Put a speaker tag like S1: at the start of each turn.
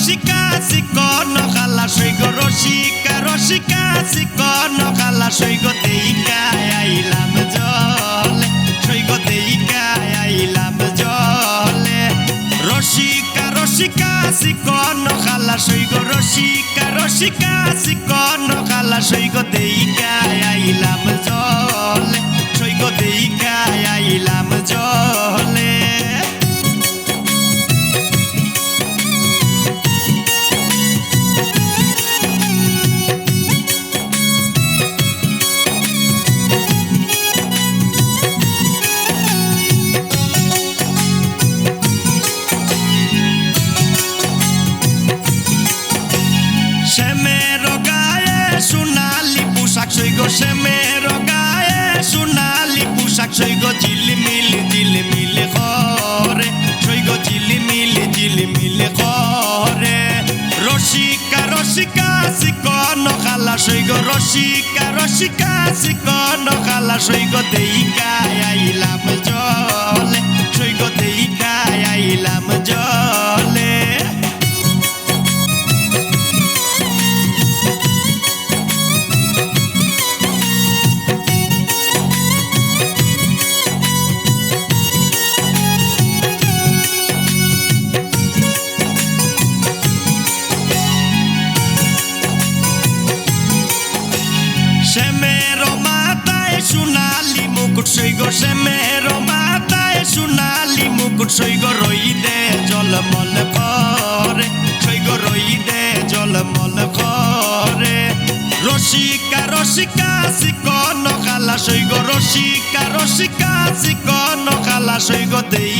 S1: রসিকা চিকন খালা সৈগ রসিকা রসিকা চিকন খালা সৈগ দেইকা আইলাম জলে, সৈগ দেইকা আইলাম জলে। রসিকা রসিকা চিকন খালা সৈগ রসিকা রসিকা চিকন খালা সৈগ দেইকা আইলাম জলে, সৈগ দেইকা আইলাম ঝিলমিল ঝিলমিল করে। সৈগ ঝিলমিল ঝিলমিল করে। রসিকা রসিকা চিকন খালা, সৈগ রসিকা রসিকা চিকন খালা, সৈগ দেইকা সৈগ শ্যামের মাথায় সোনালি মুকুট সৈগ রই দে, জলমল করে। সৈগ রই দে, জলমল করে। রসিকা রসিকা, চিকন খালা, সৈগ রসিকা রসিকা, চিকন খালা, সৈগ আইলা